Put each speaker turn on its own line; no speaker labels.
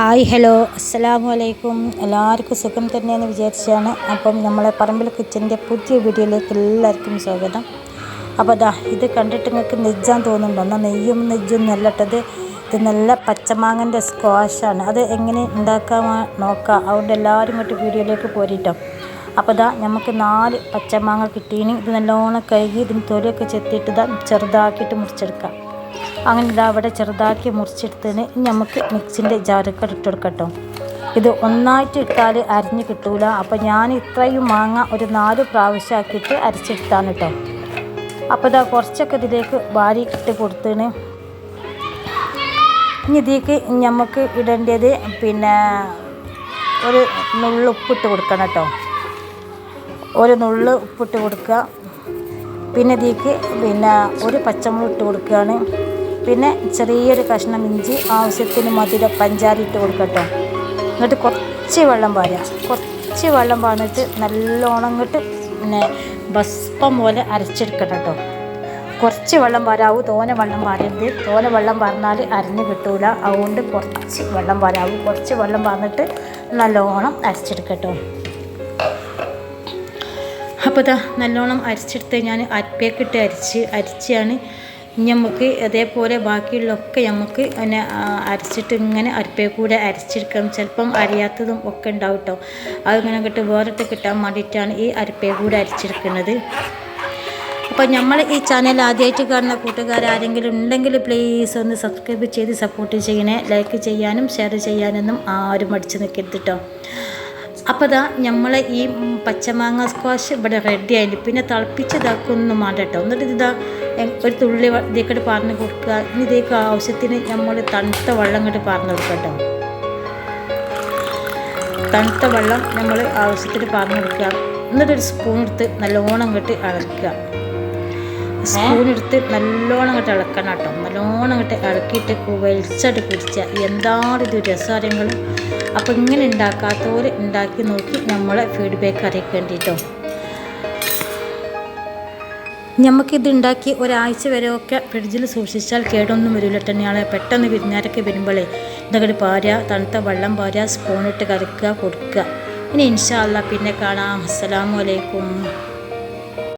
Hi hello. അസ്സലാമു അലൈക്കും. എല്ലാവർക്കും സുഖം തന്നെയെന്ന് വിചാരിച്ചാണ്. അപ്പം നമ്മളെ പറമ്പിൽ കിച്ചന്റെ പുതിയ വീഡിയോയിലേക്ക് എല്ലാവർക്കും സ്വാഗതം. അപ്പോൾ അതാ ഇത് കണ്ടിട്ട് നിങ്ങൾക്ക് നെജ്ജാൻ തോന്നുന്നുണ്ടോ? എന്നാൽ നെയ്യും നെജ്ജും നെല്ലിട്ടത്. ഇത് നല്ല പച്ചമാങ്ങന്റെ സ്ക്വാഷാണ്. അത് എങ്ങനെ ഉണ്ടാക്കാൻ നോക്കാം. അതുകൊണ്ട് എല്ലാവരും ഇങ്ങോട്ട് വീഡിയോയിലേക്ക് പോരിട്ടോ. അപ്പോൾ ഇതാ നമുക്ക് നാല് പച്ചമാങ്ങ കിട്ടീന് ഇത് നല്ലോണം കഴുകി ഇതിന് തൊലിയൊക്കെ ചെത്തിയിട്ട് ഇതാ ചെറുതാക്കിയിട്ട് മുറിച്ചെടുക്കാം. അങ്ങനെ ഇതാ അവിടെ ചെറുതാക്കി മുറിച്ചെടുത്തതിന് നമുക്ക് മിക്സിന്റെ ജാറൊക്കെ ഇട്ടെടുക്കട്ടോ. ഇത് ഒന്നായിട്ട് ഇട്ടാൽ അരിഞ്ഞ് കിട്ടൂല. അപ്പോൾ ഞാൻ ഇത്രയും മാങ്ങ ഒരു നാല് പ്രാവശ്യമാക്കിയിട്ട് അരച്ചെടുത്താണ് കേട്ടോ അപ്പോൾ ഇതാ കുറച്ചൊക്കെ ഇതിലേക്ക് വാരി ഇട്ട് കൊടുത്തതിന്. ഇനി ഇതിലേക്ക് നമുക്ക് ഇടേണ്ടത് പിന്നെ ഒരു നുള്ളു ഉപ്പിട്ട് കൊടുക്കണം കേട്ടോ ഒരു നുള്ളു ഉപ്പിട്ട് കൊടുക്കുക. പിന്നെ ഇതിലേക്ക് പിന്നെ ഒരു പച്ചമുളക് ഇട്ട് കൊടുക്കുകയാണ്. പിന്നെ ചെറിയൊരു കഷ്ണം ഇഞ്ചി ആവശ്യത്തിന് മധുര പഞ്ചാര ഇട്ട് കൊടുക്കട്ടോ. എന്നിട്ട് കുറച്ച് വെള്ളം പാരുക കുറച്ച് വെള്ളം പാർന്നിട്ട് നല്ലോണം ഇങ്ങോട്ട് പിന്നെ ഭസ്പം പോലെ അരച്ചെടുക്കണം കേട്ടോ കുറച്ച് വെള്ളം പാരാവൂ തോനെ വെള്ളം പാരരുത്. തോനെ വെള്ളം പാർന്നാൽ അരിഞ്ഞ് കിട്ടൂല. അതുകൊണ്ട് കുറച്ച് വെള്ളം പാരാവൂ കുറച്ച് വെള്ളം പാർന്നിട്ട് നല്ലോണം അരച്ചെടുക്കട്ടോ. അപ്പോൾ ഇതാ നല്ലോണം അരിച്ചെടുത്ത് ഞാൻ അരിപ്പേക്കിട്ട് അരിച്ച് അരിച്ചാണ് ഇനി നമുക്ക് അതേപോലെ ബാക്കിയുള്ളതൊക്കെ നമുക്ക് അതിനെ അരച്ചിട്ട് ഇങ്ങനെ അരിപ്പേ കൂടെ അരച്ചെടുക്കണം. ചിലപ്പം അറിയാത്തതും ഒക്കെ ഉണ്ടാവും കേട്ടോ അതിങ്ങനെ കിട്ട് വേറിട്ട് കിട്ടാൻ വേണ്ടിയിട്ടാണ് ഈ അരിപ്പേ കൂടെ അരച്ചെടുക്കുന്നത് അപ്പോൾ നമ്മൾ ഈ ചാനൽ ആദ്യമായിട്ട് കാണുന്ന കൂട്ടുകാർ ആരെങ്കിലും ഉണ്ടെങ്കിൽ പ്ലീസ് ഒന്ന് സബ്സ്ക്രൈബ് ചെയ്ത് സപ്പോർട്ട് ചെയ്യണേ. ലൈക്ക് ചെയ്യാനും ഷെയർ ചെയ്യാനൊന്നും ആരും മടിച്ച് നിൽക്കരുത് കേട്ടോ അപ്പോൾ ഇതാ നമ്മൾ ഈ പച്ചമാങ്ങ സ്ക്വാഷ് ഇവിടെ റെഡി ആയിട്ട് പിന്നെ തിളപ്പിച്ചതാക്കൊന്നും കേട്ടോ എന്നിട്ട് ഇതാ ഒരു തുള്ളി ഇതേക്കട്ട് പറഞ്ഞു കൊടുക്കുക. ഇനി ഇതേക്ക് ആവശ്യത്തിന് നമ്മൾ തണുത്ത വെള്ളം ഇങ്ങോട്ട് പറഞ്ഞു കൊടുക്കുക കേട്ടോ. തണുത്ത വെള്ളം നമ്മൾ ആവശ്യത്തിന് പറഞ്ഞു കൊടുക്കുക. എന്നിട്ടൊരു സ്പൂൺ എടുത്ത് നല്ലോണം ഇങ്ങോട്ട് ഇളക്കുക സ്പൂൺ എടുത്ത് നല്ലോണം ഇങ്ങോട്ട് ഇളക്കണം കേട്ടോ. നല്ലോണം ഇങ്ങോട്ട് ഇളക്കിയിട്ട് വലിച്ചായിട്ട് പിടിച്ച എന്താണ് ഇത് രസകാര്യങ്ങൾ അപ്പോൾ ഇങ്ങനെ ഉണ്ടാക്കാത്തവർ ഉണ്ടാക്കി നോക്കി നമ്മളെ ഫീഡ്ബാക്ക് അറിയിക്കേണ്ടിട്ടോ നമുക്കിത് ഉണ്ടാക്കി ഒരാഴ്ച വരെയൊക്കെ ഫ്രിഡ്ജിൽ സൂക്ഷിച്ചാൽ കേടൊന്നും വരില്ല തന്നെയാണ് പെട്ടെന്ന് വിരുന്നാരൊക്കെ വരുമ്പോഴേ എന്തെങ്കിലും പാരുക തണുത്ത വെള്ളം പാരുക സ്പൂണിട്ട് കലക്കുക കൊടുക്കുക. ഇനി ഇൻഷാല്ല പിന്നെ കാണാം. അസ്സലാമു അലൈക്കും.